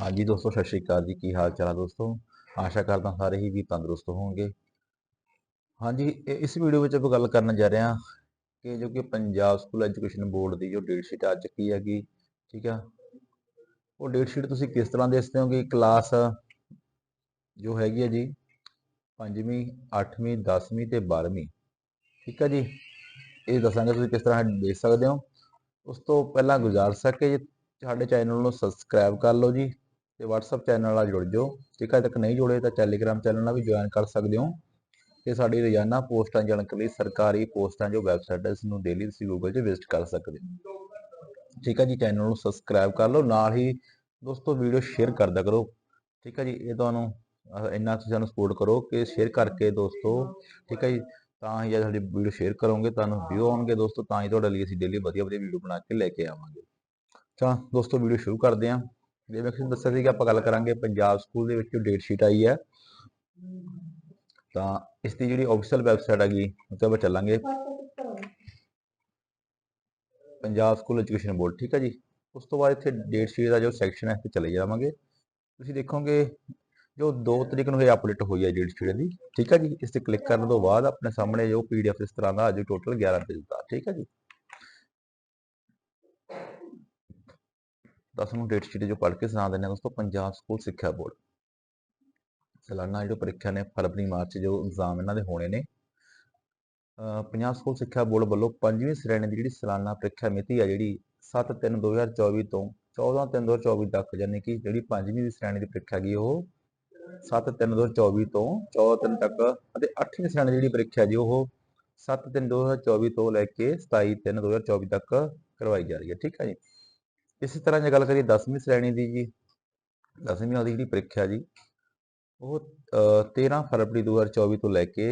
ਹਾਂਜੀ, ਦੋਸਤੋ, ਸਤਿ ਸ਼੍ਰੀ ਅਕਾਲ ਜੀ। ਕੀ ਹਾਲ ਚਾਲ ਆ ਦੋਸਤੋ? ਆਸ਼ਾ ਕਰਦਾ ਸਾਰੇ ਹੀ ਵੀ ਤੰਦਰੁਸਤ ਹੋਵੋਗੇ ਹਾਂਜੀ ਇ- ਇਸ ਵੀਡੀਓ ਵਿੱਚ ਆਪਾਂ ਗੱਲ ਕਰਨ ਜਾ ਰਹੇ ਹਾਂ ਕਿ ਜੋ ਕਿ ਪੰਜਾਬ ਸਕੂਲ ਐਜੂਕੇਸ਼ਨ ਬੋਰਡ ਦੀ ਜੋ ਡੇਟ ਸ਼ੀਟ ਆ ਚੁੱਕੀ ਹੈਗੀ, ਠੀਕ ਆ? ਉਹ ਡੇਟ ਸ਼ੀਟ ਤੁਸੀਂ ਕਿਸ ਤਰ੍ਹਾਂ ਦੇਖਦੇ ਹੋ ਕਿ ਕਲਾਸ ਜੋ ਹੈਗੀ ਹੈ ਜੀ, ਪੰਜਵੀਂ 8ਵੀਂ 10ਵੀਂ ਤੇ 12ਵੀਂ ਠੀਕ ਆ ਜੀ? ਇਹ ਦੱਸਾਂਗੇ ਤੁਸੀਂ ਕਿਸ ਤਰ੍ਹਾਂ ਦੇਖ ਸਕਦੇ ਹੋ। ਉਸ ਤੋਂ ਪਹਿਲਾਂ ਗੁਜ਼ਾਰ ਸਕੇ ਕਿ ਸਾਡੇ ਚੈਨਲ ਨੂੰ ਸਬਸਕ੍ਰਾਈਬ ਕਰ ਲਓ ਜੀ। ਤੇ WhatsApp ਚੈਨਲ ਨਾਲ ਜੁੜ ਜਾਓ। ਠੀਕ ਹੈ ਤੱਕ ਨਹੀਂ ਜੁੜੇ ਤਾਂ Telegram ਚੈਨਲ ਨਾਲ ਵੀ ਜੁਆਇਨ ਕਰ ਸਕਦੇ ਹੋ। ਤੇ ਸਾਡੀ ਰੋਜ਼ਾਨਾ ਪੋਸਟਾਂ ਜਾਣਕਾਰੀ ਲਈ ਸਰਕਾਰੀ ਪੋਸਟਾਂ ਜੋ ਵੈਬਸਾਈਟ ਹੈ ਇਸ ਨੂੰ ਡੇਲੀ ਤੁਸੀਂ Google 'ਚ ਵਿਜ਼ਿਟ ਕਰ ਸਕਦੇ ਹੋ। ਠੀਕ ਹੈ ਜੀ ਚੈਨਲ ਨੂੰ ਸਬਸਕ੍ਰਾਈਬ ਕਰ ਲਓ। ਨਾਲ ਹੀ ਦੋਸਤੋ ਵੀਡੀਓ ਸ਼ੇਅਰ ਕਰਦਾ ਕਰੋ। ਠੀਕ ਹੈ ਜੀ, ਇਹ ਤੁਹਾਨੂੰ ਇੰਨਾ ਤੁਸੀਂ ਸਾਨੂੰ ਸਪੋਰਟ ਕਰੋ ਕਿ ਸ਼ੇਅਰ ਕਰਕੇ ਦੋਸਤੋ, ਠੀਕ ਹੈ ਜੀ, ਤਾਂ ਹੀ ਜੇ ਸਾਡੀ ਵੀਡੀਓ ਸ਼ੇਅਰ ਕਰੋਗੇ, ਤੁਹਾਨੂੰ ਵਿਊ ਆਉਣਗੇ ਦੋਸਤੋ, ਤਾਂ ਹੀ ਤੁਹਾਡੇ ਲਈ ਅਸੀਂ ਡੇਲੀ ਵਧੀਆ ਵਧੀਆ ਵੀਡੀਓ ਬਣਾ ਕੇ ਲੈ ਕੇ ਆਵਾਂਗੇ। ਤਾਂ ਦੋਸਤੋ ਵੀਡੀਓ ਸ਼ੁਰੂ ਕਰਦੇ ਹਾਂ। ਜਿਵੇਂ ਮੈਂ ਤੁਹਾਨੂੰ ਦੱਸਿਆ ਸੀ ਕਿ ਆਪਾਂ ਗੱਲ ਕਰਾਂਗੇ ਪੰਜਾਬ ਸਕੂਲ ਦੇ ਵਿੱਚ ਜੋ ਡੇਟ ਸ਼ੀਟ ਆਈ ਹੈ, ਤਾਂ ਇਸ ਦੀ ਜਿਹੜੀ ਆਫੀਸ਼ੀਅਲ ਵੈਬਸਾਈਟ ਹੈਗੀ ਉੱਤੇ ਆਪਾਂ ਚੱਲਾਂਗੇ। ਪੰਜਾਬ ਸਕੂਲ ਐਜੂਕੇਸ਼ਨ ਬੋਰਡ ਠੀਕ ਹੈ ਜੀ? ਉਸ ਤੋਂ ਬਾਅਦ ਇੱਥੇ ਡੇਟ ਸ਼ੀਟ ਦਾ ਜੋ ਸੈਕਸ਼ਨ ਹੈ, ਇੱਥੇ ਚਲੇ ਜਾਵਾਂਗੇ। ਤੁਸੀਂ ਦੇਖੋਗੇ ਜੋ 2 ਤਰੀਕ ਨੂੰ ਇਹ ਅਪਡੇਟ ਹੋਈ ਹੈ ਡੇਟ ਸ਼ੀਟ ਦੀ, ਠੀਕ ਹੈ ਜੀ? ਇਸ ਤੇ ਕਲਿੱਕ ਕਰਨ ਤੋਂ ਬਾਅਦ ਆਪਣੇ ਸਾਹਮਣੇ ਜੋ ਪੀਡੀਐਫ ਇਸ ਤਰ੍ਹਾਂ ਦਾ ਅੱਜ ਟੋਟਲ 11 ਪੇਜ ਦਾ, ਠੀਕ ਹੈ ਜੀ? ਤਾਂ ਨੂੰ ਡੇਟ ਸ਼ੀਟ ਜੋ ਪੜ੍ਹ ਕੇ ਸੁਣਾ ਦਿੰਦੇ ਹਾਂ, ਦੋਸਤੋ, ਪੰਜਾਬ ਸਕੂਲ ਸਿੱਖਿਆ ਬੋਰਡ ਸਾਲਾਨਾ ਜਿਹੜੀ ਪ੍ਰੀਖਿਆ ਨੇ, ਫਰਵਰੀ, ਮਾਰਚ ਜੋ ਐਗਜ਼ਾਮ ਇਹਨਾਂ ਦੇ ਹੋਣੇ ਨੇ, ਅਹ ਪੰਜਾਬ ਸਕੂਲ ਸਿੱਖਿਆ ਬੋਰਡ ਵੱਲੋਂ ਪੰਜਵੀਂ ਸ਼੍ਰੇਣੀ ਦੀ ਜਿਹੜੀ ਸਾਲਾਨਾ ਪ੍ਰੀਖਿਆ ਮਿਤੀ ਆ, ਜਿਹੜੀ 7/3/2024 ਤੋਂ 14/3/2024 ਤੱਕ ਯਾਨੀ ਕਿ ਜਿਹੜੀ ਪੰਜਵੀਂ ਦੀ ਸ਼੍ਰੇਣੀ ਦੀ ਪ੍ਰੀਖਿਆ ਹੈਗੀ, ਉਹ 7/3/2024 ਤੋਂ 14/3 ਤੱਕ ਅਤੇ 8ਵੀਂ ਸ਼੍ਰੇਣੀ ਦੀ ਜਿਹੜੀ ਪ੍ਰੀਖਿਆ ਜੀ, ਉਹ 7/3/2024 ਤੋਂ ਲੈ ਕੇ 27/3/2024 ਤੱਕ ਕਰਵਾਈ ਜਾ ਰਹੀ ਹੈ, ਠੀਕ ਹੈ ਜੀ। ਇਸੇ ਤਰ੍ਹਾਂ ਜੇ ਗੱਲ ਕਰੀਏ 10ਵੀਂ ਸ਼੍ਰੇਣੀ ਦੀ ਜੀ 10ਵੀਂ ਵਾਲੀ ਜਿਹੜੀ ਪ੍ਰੀਖਿਆ ਜੀ ਉਹ ਅਹ, 13 ਫਰਵਰੀ 2024 ਤੋਂ ਲੈ ਕੇ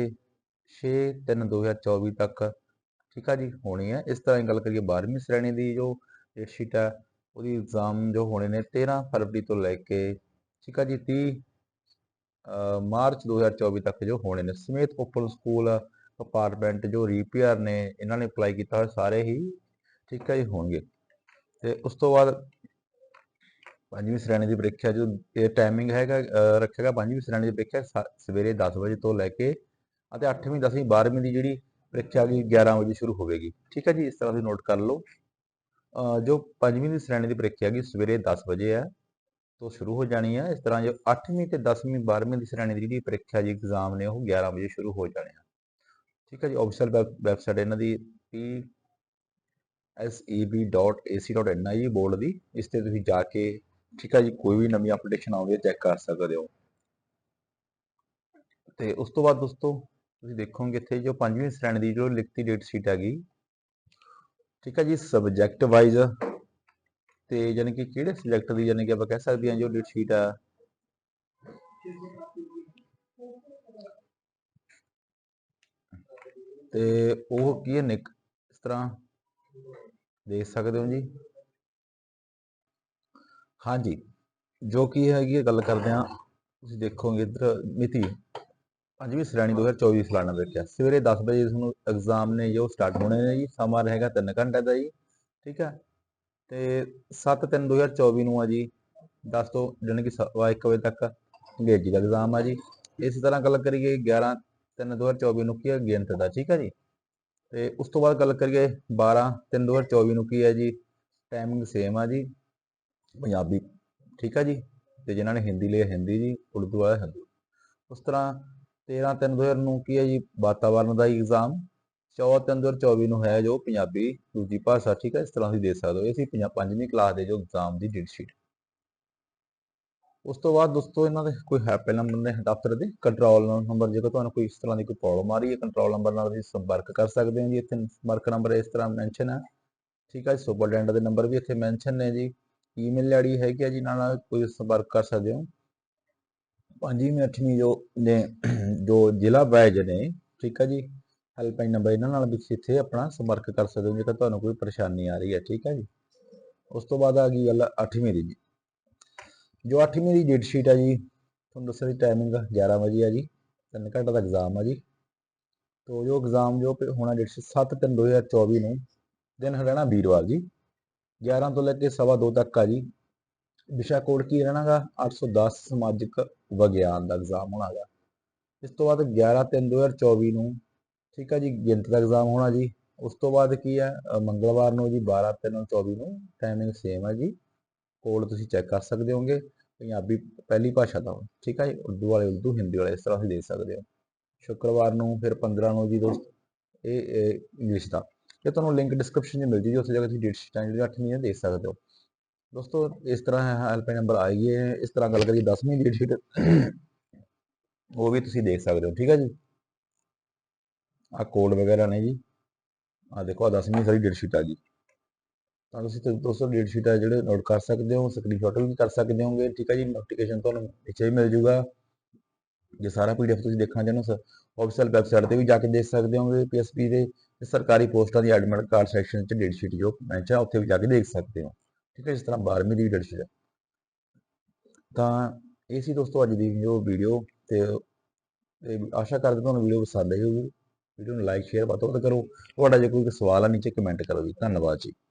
6/3/2024 ਤੱਕ ਠੀਕ ਆ ਜੀ ਹੋਣੀ ਹੈ ਇਸ ਤਰ੍ਹਾਂ ਹੀ ਗੱਲ ਕਰੀਏ 12ਵੀਂ ਸ਼੍ਰੇਣੀ ਦੀ ਜੋ ਡੇਟ ਸ਼ੀਟ ਹੈ ਉਹਦੀ ਐਗਜ਼ਾਮ ਜੋ ਹੋਣੇ ਨੇ 13 ਫਰਵਰੀ ਤੋਂ ਲੈ ਕੇ ਠੀਕ ਆ ਜੀ 30 ਅਹ, ਮਾਰਚ 2024 ਤੱਕ ਜੋ ਹੋਣੇ ਨੇ। ਸਮੇਤ ਓਪਨ ਸਕੂਲ ਅਪਾਰਟਮੈਂਟ ਜੋ ਰੀਪੀਆਰ ਨੇ ਇਹਨਾਂ ਨੇ ਅਪਲਾਈ ਕੀਤਾ ਹੋਇਆ ਸਾਰੇ ਹੀ ਠੀਕ ਹੈ ਜੀ ਹੋਣਗੇ। ਤੇ ਉਸ ਤੋਂ ਬਾਅਦ ਪੰਜਵੀਂ ਸ਼੍ਰੇਣੀ ਦੀ ਪ੍ਰੀਖਿਆ ਜੋ ਇਹ ਟਾਈਮਿੰਗ ਹੈਗਾ ਅਹ, ਰੱਖੇਗਾ ਪੰਜਵੀਂ ਸ਼੍ਰੇਣੀ ਦੀ ਪ੍ਰੀਖਿਆ ਸਾ- ਸਵੇਰੇ 10 ਵਜੇ ਤੋਂ ਲੈ ਕੇ ਅਤੇ 8ਵੀਂ 10ਵੀਂ 12ਵੀਂ ਦੀ ਜਿਹੜੀ ਪ੍ਰੀਖਿਆ ਹੈਗੀ 11 ਵਜੇ ਸ਼ੁਰੂ ਹੋਵੇਗੀ। ਠੀਕ ਹੈ ਜੀ ਇਸ ਤਰ੍ਹਾਂ ਤੁਸੀਂ ਨੋਟ ਕਰ ਲਓ। ਜੋ ਪੰਜਵੀਂ ਦੀ ਸ਼੍ਰੇਣੀ ਦੀ ਪ੍ਰੀਖਿਆ ਹੈਗੀ ਸਵੇਰੇ 10 ਵਜੇ ਹੈ ਤੋਂ ਸ਼ੁਰੂ ਹੋ ਜਾਣੀ ਹੈ। ਇਸ ਤਰ੍ਹਾਂ ਜੋ 8ਵੀਂ ਤੇ 10ਵੀਂ 12ਵੀਂ ਦੀ ਸ਼੍ਰੇਣੀ ਦੀ ਜਿਹੜੀ ਪ੍ਰੀਖਿਆ ਜੀ ਐਗਜ਼ਾਮ ਨੇ ਉਹ 11 ਵਜੇ ਸ਼ੁਰੂ ਹੋ ਜਾਣੇ ਆ। ਠੀਕ ਹੈ ਜੀ ਆਫੀਸ਼ੀਅਲ ਵੈਬਸਾਈਟ ਇਹਨਾਂ ਦੀ seb.ac.ni ਬੋਰਡ ਦੀ, ਇਸ ਤੇ ਤੁਸੀਂ ਜਾ ਕੇ, ਠੀਕ ਹੈ ਜੀ, ਕੋਈ ਵੀ ਨਵੀਂ ਅਪਡੇਸ਼ਨ ਆਉਂਦੀ ਹੈ ਚੈੱਕ ਕਰ ਸਕਦੇ ਹੋ। ਤੇ ਉਸ ਤੋਂ ਬਾਅਦ ਦੋਸਤੋ, ਤੁਸੀਂ ਦੇਖੋਗੇ ਇੱਥੇ ਜੋ ਪੰਜਵੀਂ ਸ਼੍ਰੇਣੀ ਦੀ ਜੋ ਲਿਖਤੀ ਡੇਟ ਸ਼ੀਟ ਹੈਗੀ, ਠੀਕ ਹੈ ਜੀ ਸਬਜੈਕਟ ਵਾਈਜ਼ ਤੇ ਯਾਨੀ ਕਿ ਕਿਹੜੇ ਸਬਜੈਕਟ ਦੀ ਯਾਨੀ ਕਿ ਆਪਾਂ ਕਹਿ ਸਕਦੇ ਹਾਂ ਜੋ ਡੇਟ ਸ਼ੀਟ ਆ। ਤੇ ਉਹ ਕੀ ਹੈ ਨਿਕ, ਇਸ ਤਰ੍ਹਾਂ ਦੇਖ ਸਕਦੇ ਹੋ ਜੀ? ਹਾਂਜੀ, ਜੋ ਕੀ ਹੈਗੀ ਹੈ ਗੱਲ ਕਰਦੇ ਹਾਂ, ਤੁਸੀਂ ਦੇਖੋਗੇ ਇੱਧਰ ਮਿਤੀ। ਪੰਜਵੀਂ ਸ਼੍ਰੇਣੀ 2024 ਸਾਲਾਨਾ ਦੇਖਿਆ ਸਵੇਰੇ 10 ਵਜੇ ਤੁਹਾਨੂੰ ਐਗਜ਼ਾਮ ਨੇ ਜੋ ਸਟਾਰਟ ਹੋਣੇ ਨੇ ਜੀ, ਸਮਾਂ ਰਹੇਗਾ 3 ਘੰਟੇ ਦਾ ਜੀ, ਠੀਕ ਹੈ? ਤੇ 7/3/2024 ਨੂੰ ਆ ਜੀ 10 ਤੋਂ ਜਾਣੀ ਕਿ ਸਵਾ 1 ਵਜੇ ਤੱਕ ਅੰਗਰੇਜ਼ੀ ਦਾ ਐਗਜ਼ਾਮ ਆ ਜੀ। ਇਸੇ ਤਰ੍ਹਾਂ ਗੱਲ ਕਰੀਏ 11/3/2024 ਨੂੰ ਕੀ ਹੈ? ਗਿਣਤ ਦਾ, ਠੀਕ ਹੈ ਜੀ? ਤੇ ਉਸ ਤੋਂ ਬਾਅਦ ਗੱਲ ਕਰੀਏ 12/3/2024 ਨੂੰ ਕੀ ਹੈ ਜੀ? ਟਾਈਮਿੰਗ ਸੇਮ ਆ ਜੀ, ਪੰਜਾਬੀ, ਠੀਕ ਆ ਜੀ? ਤੇ ਜਿਨ੍ਹਾਂ ਨੇ ਹਿੰਦੀ ਲਈ ਹਿੰਦੀ ਜੀ, ਉਰਦੂ ਵਾਲਾ ਹਿੰਦੂ। ਉਸ ਤਰ੍ਹਾਂ 13/3/2000 ਨੂੰ ਕੀ ਹੈ ਜੀ? ਵਾਤਾਵਰਣ ਦਾ ਐਗਜ਼ਾਮ 14/3/2024 ਨੂੰ ਹੈ ਜੋ ਪੰਜਾਬੀ ਦੂਜੀ ਭਾਸ਼ਾ, ਠੀਕ ਹੈ ਇਸ ਤਰ੍ਹਾਂ ਤੁਸੀਂ ਦੇ ਸਕਦੇ ਹੋ। ਇਹ ਸੀ ਪੰਜਵੀਂ ਕਲਾਸ ਦੇ ਜੋ ਐਗਜ਼ਾਮ ਦੀ ਡੇਟ ਸ਼ੀਟ ਉਸ ਤੋਂ ਬਾਅਦ ਦੋਸਤੋ, ਇਹਨਾਂ ਦੇ ਕੋਈ ਹੈਲਪ ਨੰਬਰ ਨੇ ਦਫ਼ਤਰ ਦੇ ਕੰਟਰੋਲ ਨੰਬਰ ਜੇਕਰ ਤੁਹਾਨੂੰ ਕੋਈ ਇਸ ਤਰ੍ਹਾਂ ਦੀ ਕੋਈ ਪ੍ਰੋਬਲਮ ਆ ਰਹੀ ਹੈ ਕੰਟਰੋਲ ਨੰਬਰ ਨਾਲ ਤੁਸੀਂ ਸੰਪਰਕ ਕਰ ਸਕਦੇ ਹੋ ਜੀ। ਇੱਥੇ ਸੰਪਰਕ ਨੰਬਰ ਇਸ ਤਰ੍ਹਾਂ ਮੈਂਸ਼ਨ ਹੈ। ਠੀਕ ਹੈ ਜੀ ਸੁਪਰਡੈਂਟ ਦੇ ਨੰਬਰ ਵੀ ਇੱਥੇ ਮੈਂਸ਼ਨ ਨੇ ਜੀ। ਈਮੇਲ ਆਈਡੀ ਹੈਗੀ ਆ ਜੀ, ਨਾਲ ਨਾਲ ਕੋਈ ਸੰਪਰਕ ਕਰ ਸਕਦੇ ਹੋ। ਪੰਜਵੀਂ ਅੱਠਵੀਂ ਜੋ ਨੇ, ਜੋ ਜ਼ਿਲ੍ਹਾ ਵਾਈਜ਼ ਨੇ, ਠੀਕ ਹੈ ਜੀ ਹੈਲਪਲਾਈਨ ਨੰਬਰ ਇਹਨਾਂ ਨਾਲ ਵੀ ਤੁਸੀਂ ਇੱਥੇ ਆਪਣਾ ਸੰਪਰਕ ਕਰ ਸਕਦੇ ਹੋ, ਜੇਕਰ ਤੁਹਾਨੂੰ ਕੋਈ ਪਰੇਸ਼ਾਨੀ ਆ ਰਹੀ ਹੈ, ਠੀਕ ਹੈ ਜੀ। ਉਸ ਤੋਂ ਬਾਅਦ ਆ ਗਈ ਗੱਲ ਅੱਠਵੀਂ ਦੀ ਜੀ। ਜੋ ਅੱਠਵੀਂ ਦੀ ਡੇਟ ਸ਼ੀਟ ਹੈ ਜੀ, ਤੁਹਾਨੂੰ ਦੱਸਿਆ ਸੀ ਟਾਈਮਿੰਗ 11 ਵਜੇ ਆ ਜੀ 3 ਘੰਟੇ ਦਾ ਐਗਜ਼ਾਮ ਆ ਜੀ। ਤੋ ਜੋ ਐਗਜ਼ਾਮ ਜੋ ਪ- ਹੋਣਾ ਡੇਟ 7 3 2024 ਨੂੰ, ਦਿਨ ਰਹਿਣਾ ਵੀਰਵਾਰ ਜੀ। 11 ਤੋਂ ਲੈ ਕੇ ਸਵਾ ਦੋ ਤੱਕ ਆ ਜੀ। ਵਿਸ਼ਾ ਕੋਡ ਕੀ ਰਹਿਣਾਗਾ? 810 ਸਮਾਜਿਕ ਵਿਗਿਆਨ ਦਾ ਐਗਜ਼ਾਮ ਹੋਣਾਗਾ। ਇਸ ਤੋਂ ਬਾਅਦ 11/3/2024 ਨੂੰ ਠੀਕ ਆ ਜੀ, ਗਿਣਤੀ ਦਾ ਐਗਜ਼ਾਮ ਹੋਣਾ ਜੀ। ਉਸ ਤੋਂ ਬਾਅਦ ਕੀ ਹੈ ਮੰਗਲਵਾਰ ਨੂੰ ਜੀ 12/3/24 ਨੂੰ ਟਾਈਮਿੰਗ ਸੇਮ ਹੈ ਜੀ। ਕੋਡ ਤੁਸੀਂ ਚੈੱਕ ਕਰ ਸਕਦੇ ਹੋਗੇ। ਪੰਜਾਬੀ ਪਹਿਲੀ ਭਾਸ਼ਾ ਦਾ ਠੀਕ ਹੈ ਜੀ, ਉਰਦੂ ਵਾਲੇ ਉਰਦੂ, ਹਿੰਦੀ ਵਾਲੇ ਇਸ ਤਰ੍ਹਾਂ ਤੁਸੀਂ ਦੇਖ ਸਕਦੇ ਹੋ। ਸ਼ੁੱਕਰਵਾਰ ਨੂੰ ਫਿਰ 15 ਨੂੰ ਜੀ ਦੋਸਤ, ਇਹ ਇੰਗਲਿਸ਼ ਦਾ। ਇਹ ਤੁਹਾਨੂੰ ਲਿੰਕ ਡਿਸਕ੍ਰਿਪਸ਼ਨ 'ਚ ਮਿਲ ਜੂਗੀ ਉੱਥੇ ਜਾ ਕੇ ਤੁਸੀਂ ਡੇਟ ਸ਼ੀਟਾਂ ਜਿਹੜੀਆਂ 8 ਮਹੀਨੇ ਦੇਖ ਸਕਦੇ ਹੋ। ਦੋਸਤੋ, ਇਸ ਤਰ੍ਹਾਂ ਹੈਲਪਲਾਈਨ ਨੰਬਰ ਆਈ ਹੈ। ਇਸ ਤਰ੍ਹਾਂ ਗੱਲ ਕਰੀਏ 10ਵੀਂ ਡੇਟ ਸ਼ੀਟ ਉਹ ਵੀ ਤੁਸੀਂ ਦੇਖ ਸਕਦੇ ਹੋ, ਠੀਕ ਹੈ ਜੀ? ਆ ਕੋਡ ਵਗੈਰਾ ਨੇ ਜੀ। ਆ ਦੇਖੋ ਆ 10ਵੀਂ ਸਾਰੀ ਡੇਟ ਸ਼ੀਟ ਆ ਗਈ। ਤਾਂ ਤੁਸੀਂ ਤੇ ਦੋਸਤੋ ਡੇਟ ਸ਼ੀਟ ਆ ਜਿਹੜੇ ਨੋਟ ਕਰ ਸਕਦੇ ਹੋ ਸਕਰੀਨਸ਼ਾਟ ਵੀ ਕਰ ਸਕਦੇ ਹੋਗੇ, ਠੀਕ ਹੈ ਜੀ? ਨੋਟੀਫਿਕੇਸ਼ਨ ਤੁਹਾਨੂੰ ਪਿੱਛੇ ਹੀ ਮਿਲ ਜੂਗਾ। ਜੇ ਸਾਰਾ ਪੀਡੀਐਫ ਤੁਸੀਂ ਦੇਖਣਾ ਚਾਹੁੰਦੇ ਹੋ ਆਫੀਸ਼ੀਅਲ ਵੈਬਸਾਈਟ ਤੇ ਵੀ ਜਾ ਕੇ ਦੇਖ ਸਕਦੇ ਹੋਗੇ ਪੀਐਸਪੀ ਦੇ ਤੇ ਸਰਕਾਰੀ ਪੋਸਟਾਂ ਦੀ ਐਡਮਿਟ ਕਾਰਡ ਸੈਕਸ਼ਨ 'ਚ ਡੇਟ ਸ਼ੀਟ ਜੋ ਮੈਂਸ਼ਨ ਹੈ ਉੱਥੇ ਵੀ ਜਾ ਕੇ ਦੇਖ ਸਕਦੇ ਹੋ। ਠੀਕ ਹੈ ਇਸ ਤਰ੍ਹਾਂ 12ਵੀਂ ਦੀ ਡੇਟ ਸ਼ੀਟ ਤਾਂ ਇਹ ਸੀ ਦੋਸਤੋ ਅੱਜ ਦੀ ਜੋ ਵੀਡੀਓ ਤੇ ਤੇ ਆਸ਼ਾ ਕਰਦੇ ਤੁਹਾਨੂੰ ਵੀਡੀਓ ਪਸੰਦ ਆਈ ਹੋਊਗੀ। ਵੀਡੀਓ ਨੂੰ ਲਾਈਕ ਸ਼ੇਅਰ ਵੱਧ ਤੋਂ ਵੱਧ ਕਰੋ। ਤੁਹਾਡਾ ਜੇ ਕੋਈ ਸਵਾਲ ਆ, ਨੀਚੇ ਕਮੈਂਟ ਕਰੋ ਜੀ। ਧੰਨਵਾਦ ਜੀ।